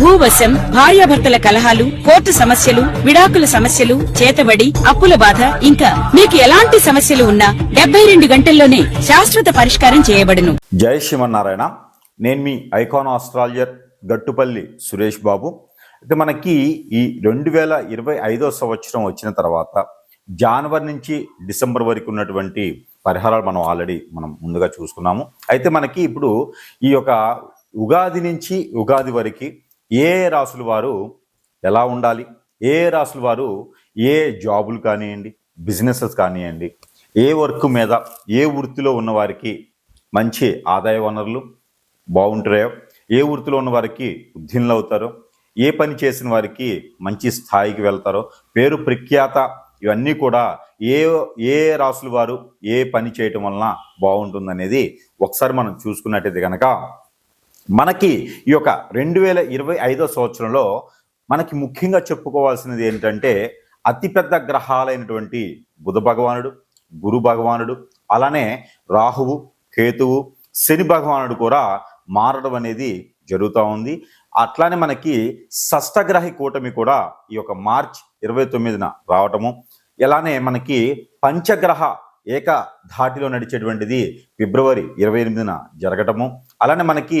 భూవశం భార్యాభర్తల కలహాలు కోర్టు సమస్యలు విడాకుల సమస్యలు చేతబడి అప్పుల బాధ ఇంకా మీకు ఎలాంటి సమస్యలు ఉన్నా డెబ్బై రెండు గంటల్లోనే శాశ్వత పరిష్కారం చేయబడును. జై శ్రీమన్నారాయణ. నేను మీ ఐకాన్ ఆస్ట్రాలజర్ గట్టుపల్లి సురేష్ బాబు. అయితే మనకి ఈ రెండు వేల ఇరవై ఐదో సంవత్సరం వచ్చిన తర్వాత జనవరి నుంచి డిసెంబర్ వరకు ఉన్నటువంటి పరిహారాలు మనం ఆల్రెడీ మనం ముందుగా చూసుకున్నాము. అయితే మనకి ఇప్పుడు ఈ యొక్క ఉగాది నుంచి ఉగాది వరకు ఏ రాసుల వారు ఎలా ఉండాలి? ఏ రాసుల వారు ఏ జాబులు కానివ్వండి బిజినెసెస్ కానివ్వండి ఏ వర్క్ మీద ఏ వృత్తిలో ఉన్నవారికి మంచి ఆదాయ వనరులు బాగుంటాయో ఏ వృత్తిలో ఉన్న వారికి అవుతారో ఏ పని చేసిన వారికి మంచి స్థాయికి వెళ్తారో పేరు ప్రఖ్యాత ఇవన్నీ కూడా ఏ ఏ రాసుల వారు ఏ పని చేయటం వలన బాగుంటుందనేది ఒకసారి మనం చూసుకున్నట్టయితే కనుక మనకి ఈ యొక్క రెండు వేల ఇరవై ఐదో సంవత్సరంలో మనకి ముఖ్యంగా చెప్పుకోవాల్సినది ఏంటంటే అతిపెద్ద గ్రహాలైనటువంటి బుధ భగవానుడు గురు భగవానుడు అలానే రాహువు కేతువు శని భగవానుడు కూడా మారడం అనేది జరుగుతూ ఉంది. అట్లానే మనకి షష్టగ్రహి కూటమి కూడా ఈ యొక్క మార్చ్ ఇరవై తొమ్మిదిన రావటము. ఇలానే మనకి పంచగ్రహ ఏక ధాటిలో నడిచేటువంటిది ఫిబ్రవరి ఇరవై ఎనిమిదిన జరగటము. అలానే మనకి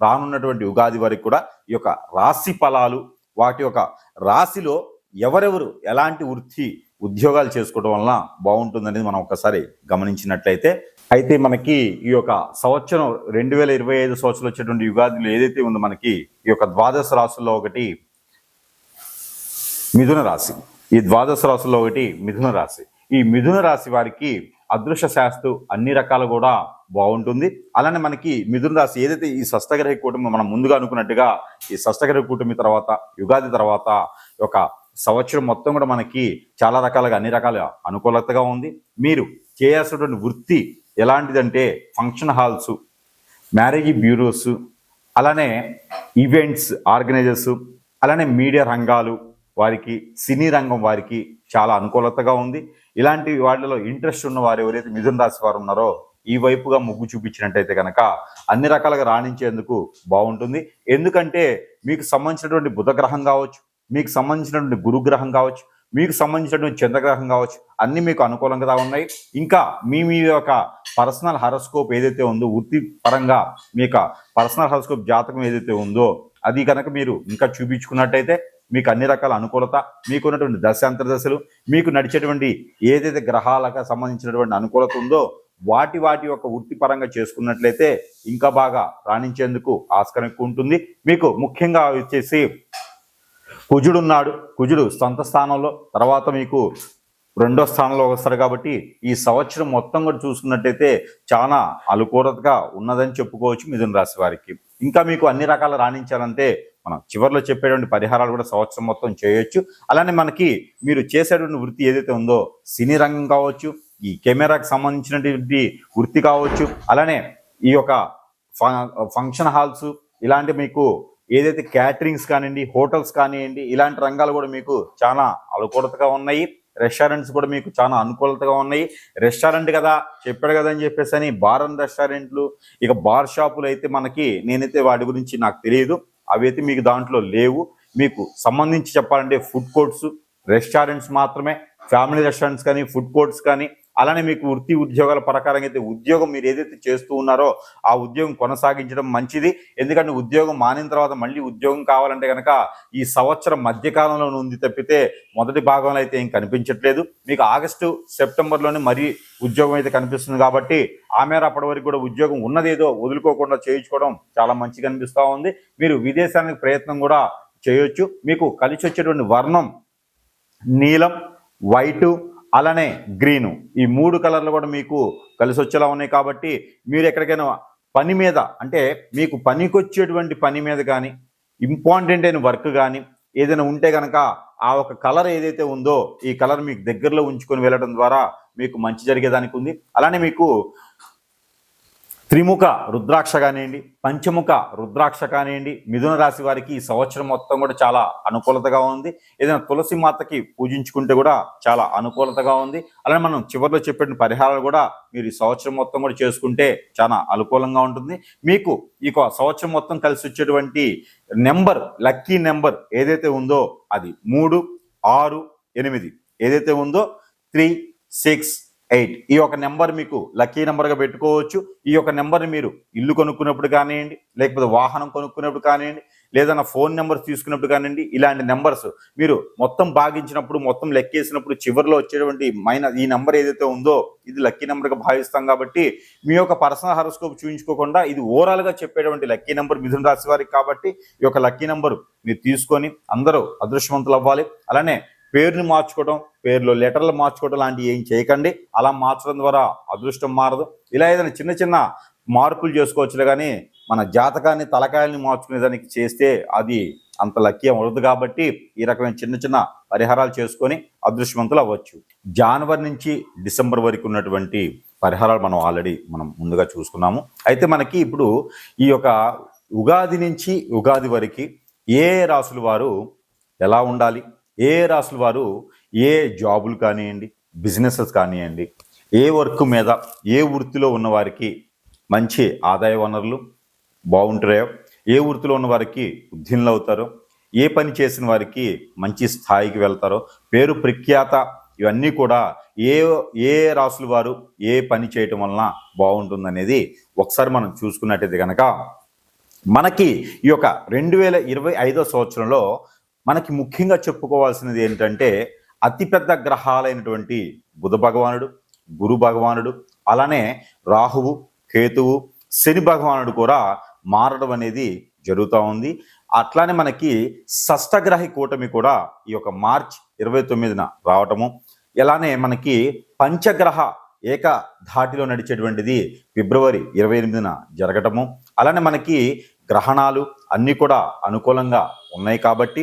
రానున్నటువంటి ఉగాది వరకు కూడా ఈ యొక్క రాశి ఫలాలు వాటి యొక్క రాశిలో ఎవరెవరు ఎలాంటి వృత్తి ఉద్యోగాలు చేసుకోవడం వలన బాగుంటుందనేది మనం ఒకసారి గమనించినట్లయితే అయితే మనకి ఈ యొక్క సంవత్సరం రెండు వేల ఇరవై ఐదు సంవత్సరం వచ్చేటువంటి యుగాదిలో ఏదైతే ఉందో మనకి ఈ యొక్క ద్వాదశ రాశుల్లో ఒకటి మిథున రాశి. ఈ ద్వాదశ రాశుల్లో ఒకటి మిథున రాశి. ఈ మిథున రాశి వారికి అదృశ్య శాస్తు అన్ని రకాలు కూడా బాగుంటుంది. అలానే మనకి మిథున రాశి ఏదైతే ఈ షష్టగ్రహ కూటమి మనం ముందుగా అనుకున్నట్టుగా ఈ షష్టగ్రహ కూటమి తర్వాత యుగాది తర్వాత ఒక సంవత్సరం మొత్తం కూడా మనకి చాలా రకాలుగా అన్ని రకాల అనుకూలతగా ఉంది. మీరు చేయాల్సినటువంటి వృత్తి ఎలాంటిదంటే ఫంక్షన్ హాల్స్ మ్యారేజ్ బ్యూరోస్ అలానే ఈవెంట్స్ ఆర్గనైజర్స్ అలానే మీడియా రంగాలు వారికి సినీ రంగం వారికి చాలా అనుకూలతగా ఉంది. ఇలాంటి వాటిలో ఇంట్రెస్ట్ ఉన్న వారు ఎవరైతే మిథున రాశి వారు ఉన్నారో ఈ వైపుగా మొగ్గు చూపించినట్టయితే కనుక అన్ని రకాలుగా రాణించేందుకు బాగుంటుంది. ఎందుకంటే మీకు సంబంధించినటువంటి బుధగ్రహం కావచ్చు మీకు సంబంధించినటువంటి గురుగ్రహం కావచ్చు మీకు సంబంధించినటువంటి చంద్రగ్రహం కావచ్చు అన్నీ మీకు అనుకూలంగా ఉన్నాయి. ఇంకా మీ మీ యొక్క పర్సనల్ హరస్కోప్ ఏదైతే ఉందో వృత్తి పరంగా మీ యొక్క పర్సనల్ హరస్కోప్ జాతకం ఏదైతే ఉందో అది కనుక మీరు ఇంకా చూపించుకున్నట్టయితే మీకు అన్ని రకాల అనుకూలత మీకున్నటువంటి దశాంతర దశలు మీకు నడిచేటువంటి ఏదైతే గ్రహాలకు సంబంధించినటువంటి అనుకూలత ఉందో వాటి వాటి యొక్క వృత్తిపరంగా చేసుకున్నట్లయితే ఇంకా బాగా రాణించేందుకు ఆస్కారం ఎక్కువ ఉంటుంది. మీకు ముఖ్యంగా వచ్చేసి కుజుడు ఉన్నాడు. కుజుడు సొంత స్థానంలో తర్వాత మీకు రెండో స్థానంలో వస్తారు కాబట్టి ఈ సంవత్సరం మొత్తం కూడా చూసుకున్నట్టయితే చాలా అనుకూలతగా ఉన్నదని చెప్పుకోవచ్చు మిథున రాశి వారికి. ఇంకా మీకు అన్ని రకాల రాణించాలంటే మనం చివరిలో చెప్పేటువంటి పరిహారాలు కూడా సంవత్సరం మొత్తం చేయొచ్చు. అలానే మనకి మీరు చేసేటువంటి వృత్తి ఏదైతే ఉందో సినీ రంగం కావచ్చు ఈ కెమెరాకి సంబంధించినటువంటి వృత్తి కావచ్చు అలానే ఈ యొక్క ఫ- ఫంక్షన్ హాల్స్ ఇలాంటి మీకు ఏదైతే క్యాటరింగ్స్ కానివ్వండి హోటల్స్ కానివ్వండి ఇలాంటి రంగాలు కూడా మీకు చాలా అనుకూలతగా ఉన్నాయి. రెస్టారెంట్స్ కూడా మీకు చాలా అనుకూలతగా ఉన్నాయి. రెస్టారెంట్ కదా చెప్పాడు కదా అని చెప్పేసి అని బార్ అండ్ రెస్టారెంట్లు ఇక బార్ షాపులు అయితే మనకి నేనైతే వాటి గురించి నాకు తెలియదు. అవి అయితే మీకు దాంట్లో లేవు. మీకు సంబంధించి చెప్పాలంటే ఫుడ్ కోర్ట్స్ రెస్టారెంట్స్ మాత్రమే ఫ్యామిలీ రెస్టారెంట్స్ కానీ ఫుడ్ కోర్ట్స్ కానీ అలానే మీకు వృత్తి ఉద్యోగాల ప్రకారం అయితే ఉద్యోగం మీరు ఏదైతే చేస్తూ ఉన్నారో ఆ ఉద్యోగం కొనసాగించడం మంచిది. ఎందుకంటే ఉద్యోగం మానిన తర్వాత మళ్ళీ ఉద్యోగం కావాలంటే కనుక ఈ సంవత్సరం మధ్యకాలంలో ఉంది తప్పితే మొదటి భాగంలో అయితే ఏం కనిపించట్లేదు. మీకు ఆగస్టు సెప్టెంబర్లోనే మరీ ఉద్యోగం అయితే కనిపిస్తుంది కాబట్టి ఆ మేర అప్పటి వరకు కూడా ఉద్యోగం ఉన్నదేదో వదులుకోకుండా చేయించుకోవడం చాలా మంచిగా అనిపిస్తూ ఉంది. మీరు విదేశానికి ప్రయత్నం కూడా చేయొచ్చు. మీకు కలిసి వచ్చేటువంటి వర్ణం నీలం వైటు అలానే గ్రీను. ఈ మూడు కలర్లు కూడా మీకు కలిసి వచ్చేలా ఉన్నాయి కాబట్టి మీరు ఎక్కడికైనా పని మీద అంటే మీకు పనికొచ్చేటువంటి పని మీద కానీ ఇంపార్టెంట్ అయిన వర్క్ కానీ ఏదైనా ఉంటే కనుక ఆ ఒక కలర్ ఏదైతే ఉందో ఈ కలర్ మీకు దగ్గరలో ఉంచుకొని వెళ్ళడం ద్వారా మీకు మంచి జరిగేదానికి ఉంది అలానే మీకు త్రిముఖ రుద్రాక్ష కానివ్వండి పంచముఖ రుద్రాక్ష కానివ్వండి మిథున రాశి వారికి ఈ సంవత్సరం మొత్తం కూడా చాలా అనుకూలతగా ఉంది. ఏదైనా తులసి మాతకి పూజించుకుంటే కూడా చాలా అనుకూలతగా ఉంది. అలానే మనం చివరిలో చెప్పిన పరిహారాలు కూడా మీరు ఈ సంవత్సరం మొత్తం కూడా చేసుకుంటే చాలా అనుకూలంగా ఉంటుంది. మీకు ఈ సంవత్సరం మొత్తం కలిసి వచ్చేటువంటి నెంబర్ లక్కీ నెంబర్ ఏదైతే ఉందో అది మూడు ఆరు ఎనిమిది. ఏదైతే ఉందో త్రీ సిక్స్ ఎయిట్. ఈ యొక్క నెంబర్ మీకు లక్కీ నెంబర్గా పెట్టుకోవచ్చు. ఈ యొక్క నెంబర్ని మీరు ఇల్లు కొనుక్కున్నప్పుడు కానివ్వండి లేకపోతే వాహనం కొనుక్కున్నప్పుడు కానివ్వండి లేదన్నా ఫోన్ నెంబర్స్ తీసుకున్నప్పుడు కానివ్వండి ఇలాంటి నెంబర్స్ మీరు మొత్తం భాగించినప్పుడు మొత్తం లెక్కేసినప్పుడు చివరిలో వచ్చేటువంటి మైన ఈ నెంబర్ ఏదైతే ఉందో ఇది లక్కీ నెంబర్గా భావిస్తాం కాబట్టి మీ యొక్క పర్సనల్ హరోస్కోప్ చూపించుకోకుండా ఇది ఓవరాల్గా చెప్పేటువంటి లక్కీ నెంబర్ మిథున రాశి వారికి కాబట్టి ఈ యొక్క లక్కీ నెంబర్ మీరు తీసుకొని అందరూ అదృష్టవంతులు అవ్వాలి. అలానే పేరుని మార్చుకోవడం పేర్లు లెటర్లు మార్చుకోవడం లాంటివి ఏం చేయకండి. అలా మార్చడం ద్వారా అదృష్టం మారదు. ఇలా ఏదైనా చిన్న చిన్న మార్పులు చేసుకోవచ్చులే కానీ మన జాతకాన్ని తలకాయల్ని మార్చుకునే దానికి చేస్తే అది అంత లక్కీ ఉండదు కాబట్టి ఈ రకమైన చిన్న చిన్న పరిహారాలు చేసుకొని అదృష్టవంతులు అవ్వచ్చు. జనవరి నుంచి డిసెంబర్ వరకు ఉన్నటువంటి పరిహారాలు మనం ఆల్రెడీ మనం ముందుగా చూసుకున్నాము. అయితే మనకి ఇప్పుడు ఈ యొక్క ఉగాది నుంచి ఉగాది వరకు ఏ రాసుల వారు ఎలా ఉండాలి? ఏ రాసుల వారు ఏ జాబులు కానివ్వండి బిజినెసెస్ కానివ్వండి ఏ వర్క్ మీద ఏ వృత్తిలో ఉన్న వారికి మంచి ఆదాయ వనరులు బాగుంటాయో ఏ వృత్తిలో ఉన్న వారికి ఉద్యనులు అవుతారో ఏ పని చేసిన వారికి మంచి స్థాయికి వెళ్తారో పేరు ప్రఖ్యాత ఇవన్నీ కూడా ఏ ఏ రాసుల వారు ఏ పని చేయటం వలన బాగుంటుందనేది ఒకసారి మనం చూసుకున్నట్టయితే కనుక మనకి ఈ యొక్క రెండు వేల ఇరవై ఐదో సంవత్సరంలో మనకి ముఖ్యంగా చెప్పుకోవాల్సినది ఏంటంటే అతిపెద్ద గ్రహాలైనటువంటి బుధ భగవానుడు గురు భగవానుడు అలానే రాహువు కేతువు శని భగవానుడు కూడా మారడం అనేది జరుగుతూ ఉంది. అట్లానే మనకి షష్టగ్రహి కూటమి కూడా ఈ యొక్క మార్చ్ ఇరవై తొమ్మిదిన రావటము. ఇలానే మనకి పంచగ్రహ ఏక ధాటిలో నడిచేటువంటిది ఫిబ్రవరి ఇరవై ఎనిమిదిన జరగటము. అలానే మనకి గ్రహణాలు అన్నీ కూడా అనుకూలంగా ఉన్నాయి కాబట్టి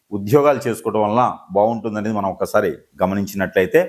ఉద్యోగాలు చేసుకోవడం వలన బాగుంటుందనేది మనం ఒకసారి గమనించినట్లయితే